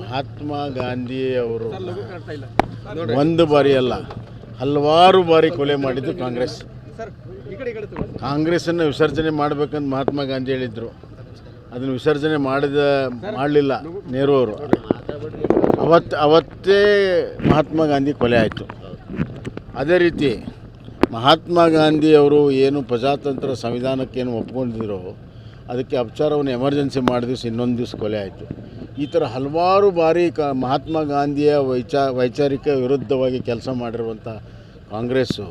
ಮಹಾತ್ಮ ಗಾಂಧಿ ಅವರು ಒಂದು ಬಾರಿ ಅಲ್ಲ ಹಲವಾರು ಬಾರಿ ಕೊಲೆ ಮಾಡಿದ್ದು ಕಾಂಗ್ರೆಸ್. ಕಾಂಗ್ರೆಸ್ಸನ್ನು ವಿಸರ್ಜನೆ ಮಾಡಬೇಕಂತ ಮಹಾತ್ಮ ಗಾಂಧಿ ಹೇಳಿದ್ರು. ಅದನ್ನು ವಿಸರ್ಜನೆ ಮಾಡಿದ ಮಾಡಲಿಲ್ಲ ನೆಹರು ಅವರು. ಅವತ್ತು ಅವತ್ತೇ ಮಹಾತ್ಮ ಗಾಂಧಿ ಕೊಲೆ ಆಯಿತು. ಅದೇ ರೀತಿ ಮಹಾತ್ಮ ಗಾಂಧಿ ಅವರು ಏನು ಪ್ರಜಾತಂತ್ರ ಸಂವಿಧಾನಕ್ಕೇನು ಒಪ್ಕೊಂಡಿದ್ರು ಅದಕ್ಕೆ ಅಪಚಾರವನ್ನು ಎಮರ್ಜೆನ್ಸಿ ಮಾಡಿದ ದಿವಸ ಇನ್ನೊಂದು ದಿವಸ ಕೊಲೆ ಆಯಿತು. ಈ ಥರ ಹಲವಾರು ಬಾರಿ ಕ, ಮಹಾತ್ಮ ಗಾಂಧಿಯ ವೈಚಾ, ವೈಚಾರಿಕ ವಿರುದ್ಧವಾಗಿ ಕೆಲಸ ಮಾಡಿರುವಂಥ ಕಾಂಗ್ರೆಸ್ಸು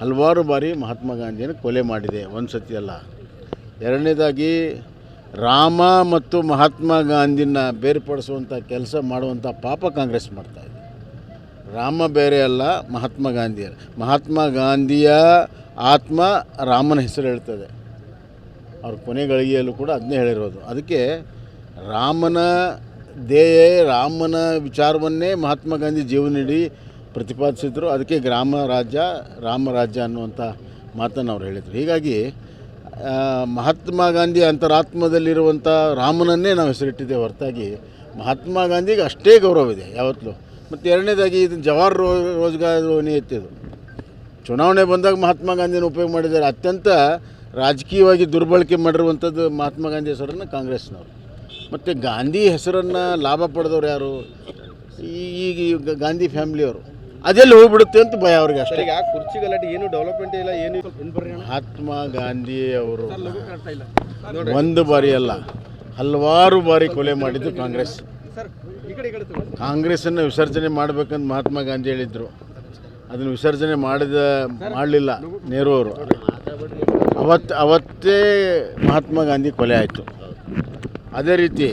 ಹಲವಾರು ಬಾರಿ ಮಹಾತ್ಮ ಗಾಂಧಿಯನ್ನು ಕೊಲೆ ಮಾಡಿದೆ, ಒಂದು ಸತಿ ಅಲ್ಲ. ಎರಡನೇದಾಗಿ ರಾಮ ಮತ್ತು ಮಹಾತ್ಮ ಗಾಂಧಿನ ಬೇರ್ಪಡಿಸುವಂಥ ಕೆಲಸ ಮಾಡುವಂಥ ಪಾಪ ಕಾಂಗ್ರೆಸ್ ಮಾಡ್ತಾಯಿದೆ ರಾಮ ಬೇರೆ ಅಲ್ಲ, ಮಹಾತ್ಮ ಗಾಂಧಿಯ ಮಹಾತ್ಮ ಗಾಂಧಿಯ ಆತ್ಮ ರಾಮನ ಹೆಸರು ಹೇಳ್ತದೆ. ಅವ್ರ ಕೊನೆಗಳಿಗೆಯಲ್ಲೂ ಕೂಡ ಅದನ್ನೇ ಹೇಳಿರೋದು. ಅದಕ್ಕೆ ರಾಮನ ದೇಹ ರಾಮನ ವಿಚಾರವನ್ನೇ ಮಹಾತ್ಮ ಗಾಂಧಿ ಜೀವನಡಿ ಪ್ರತಿಪಾದಿಸಿದ್ರು. ಅದಕ್ಕೆ ಗ್ರಾಮ ರಾಜ್ಯ, ರಾಮ ರಾಜ್ಯ ಅನ್ನುವಂಥ ಮಾತನ್ನು ಅವ್ರು ಹೇಳಿದರು. ಹೀಗಾಗಿ ಮಹಾತ್ಮ ಗಾಂಧಿ ಅಂತರಾತ್ಮದಲ್ಲಿರುವಂಥ ರಾಮನನ್ನೇ ನಾವು ಹೆಸರಿಟ್ಟಿದ್ದೇವೆ ಹೊರತಾಗಿ ಮಹಾತ್ಮ ಗಾಂಧಿಗೆ ಅಷ್ಟೇ ಗೌರವ ಇದೆ ಯಾವತ್ತೂ. ಮತ್ತು ಎರಡನೇದಾಗಿ ಇದು ಜವಾಹರ್ ರೋ, ರೋಜ್ಗಾರ್ ನಿಯತ್ತಿದು ಚುನಾವಣೆ ಬಂದಾಗ ಮಹಾತ್ಮ ಗಾಂಧಿನ ಉಪಯೋಗ ಮಾಡಿದ್ದಾರೆ. ಅತ್ಯಂತ ರಾಜಕೀಯವಾಗಿ ದುರ್ಬಳಕೆ ಮಾಡಿರುವಂಥದ್ದು ಮಹಾತ್ಮ ಗಾಂಧಿ ಹೆಸರನ್ನು ಕಾಂಗ್ರೆಸ್ನವರು. ಮತ್ತು ಗಾಂಧಿ ಹೆಸರನ್ನು ಲಾಭ ಪಡೆದವ್ರು ಯಾರು? ಈಗ ಗಾಂಧಿ ಫ್ಯಾಮಿಲಿಯವರು. ಅದೆಲ್ಲ ಹೋಗ್ಬಿಡುತ್ತೆ ಅಂತ ಭಯ ಅವ್ರಿಗೆ ಅಷ್ಟೇ. ಈಗ ಕುರ್ಚಿ ಗಲಾಟೆ ಏನು ಡೆವಲಪ್ಮೆಂಟ್ ಇಲ್ಲ ಏನು ಮಹಾತ್ಮ ಗಾಂಧಿ ಅವರು ಒಂದು ಬಾರಿ ಅಲ್ಲ ಹಲವಾರು ಬಾರಿ ಕೊಲೆ ಮಾಡಿದ್ದು ಕಾಂಗ್ರೆಸ್. ಕಾಂಗ್ರೆಸ್ಸನ್ನು ವಿಸರ್ಜನೆ ಮಾಡಬೇಕಂತ ಮಹಾತ್ಮ ಗಾಂಧಿ ಹೇಳಿದ್ರು. ಅದನ್ನು ವಿಸರ್ಜನೆ ಮಾಡಿದ ಮಾಡಲಿಲ್ಲ ನೆಹರು ಅವರು ಅವತ್ತು ಅವತ್ತೇ ಮಹಾತ್ಮ ಗಾಂಧಿ ಕೊಲೆ ಆಯಿತು. ಅದೇ ರೀತಿ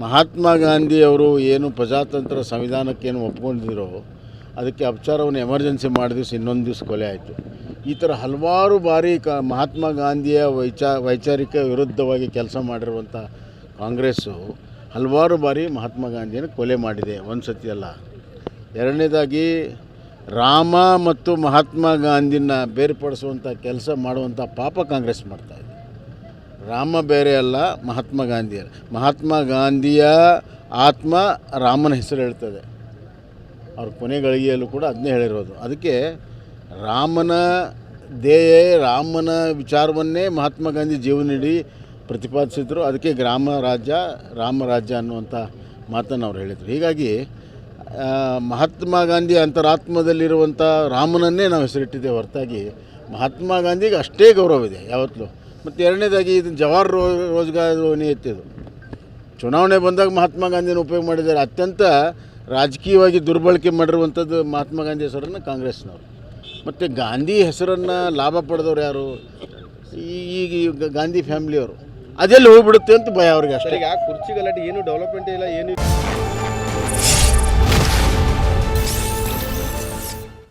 ಮಹಾತ್ಮ ಗಾಂಧಿಯವರು ಏನು ಪ್ರಜಾತಂತ್ರ ಸಂವಿಧಾನಕ್ಕೇನು ಒಪ್ಕೊಂಡಿದ್ರು ಅದಕ್ಕೆ ಅಪಚಾರವನ್ನು ಎಮರ್ಜೆನ್ಸಿ ದಿವಸ ಇನ್ನೊಂದು ದಿವಸ ಕೊಲೆ ಆಯಿತು. ಈ ಥರ ಹಲವಾರು ಬಾರಿ ಕ ಮಹಾತ್ಮ ಗಾಂಧಿಯ ವೈಚಾ ವೈಚಾರಿಕ ವಿರುದ್ಧವಾಗಿ ಕೆಲಸ ಮಾಡಿರುವಂಥ ಕಾಂಗ್ರೆಸ್ಸು ಹಲವಾರು ಬಾರಿ ಮಹಾತ್ಮ ಗಾಂಧಿಯನ್ನು ಕೊಲೆ ಮಾಡಿದೆ. ಒಂದು ಸತಿ ಅಲ್ಲ. ಎರಡನೇದಾಗಿ ರಾಮ ಮತ್ತು ಮಹಾತ್ಮ ಗಾಂಧಿನ ಬೇರ್ಪಡಿಸುವಂಥ ಕೆಲಸ ಮಾಡುವಂಥ ಪಾಪ ಕಾಂಗ್ರೆಸ್ ಮಾಡ್ತಾಯಿದೆ ರಾಮ ಬೇರೆ ಅಲ್ಲ, ಮಹಾತ್ಮ ಗಾಂಧಿ ಮಹಾತ್ಮ ಗಾಂಧಿಯ ಆತ್ಮ ರಾಮನ ಹೆಸರು ಹೇಳ್ತದೆ. ಅವ್ರ ಕೊನೆ ಗಳಿಗೆಯಲ್ಲೂ ಕೂಡ ಅದನ್ನೇ ಹೇಳಿರೋದು. ಅದಕ್ಕೆ ರಾಮನ ದೇಹ ರಾಮನ ವಿಚಾರವನ್ನೇ ಮಹಾತ್ಮ ಗಾಂಧಿ ಜೀವನಡಿ ಪ್ರತಿಪಾದಿಸಿದ್ರು. ಅದಕ್ಕೆ ಗ್ರಾಮ ರಾಜ್ಯ, ರಾಮ ರಾಜ್ಯ ಅನ್ನುವಂಥ ಮಾತನ್ನು ಅವ್ರು ಹೇಳಿದರು. ಹೀಗಾಗಿ ಮಹಾತ್ಮ ಗಾಂಧಿ ಅಂತರಾತ್ಮದಲ್ಲಿರುವಂಥ ರಾಮನನ್ನೇ ನಾವು ಹೆಸರಿಟ್ಟಿದ್ದೇವೆ ಹೊರತಾಗಿ. ಮಹಾತ್ಮ ಗಾಂಧಿಗೆ ಅಷ್ಟೇ ಗೌರವ ಇದೆ, ಯಾವತ್ತೂ. ಮತ್ತು ಎರಡನೇದಾಗಿ ಇದು ಜವಾಹರ್ ರೋ, ರೋಜ್ಗಾರ್ ನಿಯತ್ತಿದು ಚುನಾವಣೆ ಬಂದಾಗ ಮಹಾತ್ಮ ಗಾಂಧಿನ ಉಪಯೋಗ ಮಾಡಿದ್ದಾರೆ. ಅತ್ಯಂತ ರಾಜಕೀಯವಾಗಿ ದುರ್ಬಳಕೆ ಮಾಡಿರುವಂಥದ್ದು ಮಹಾತ್ಮ ಗಾಂಧಿ ಹೆಸರನ್ನು ಕಾಂಗ್ರೆಸ್ನವರು. ಮತ್ತು ಗಾಂಧಿ ಹೆಸರನ್ನು ಲಾಭ ಪಡೆದವ್ರು ಯಾರು? ಈಗ ಗಾಂಧಿ ಫ್ಯಾಮಿಲಿಯವರು. ಅದೆಲ್ಲ ಹೋಗ್ಬಿಡುತ್ತೆ ಅಂತ ಭಯ ಅವ್ರಿಗೆ ಅಷ್ಟೇ. ಆ ಕುರ್ಚಿಗಲ್ಲ ಏನು ಡೆವಲಪ್ಮೆಂಟ್ ಇಲ್ಲ, ಏನು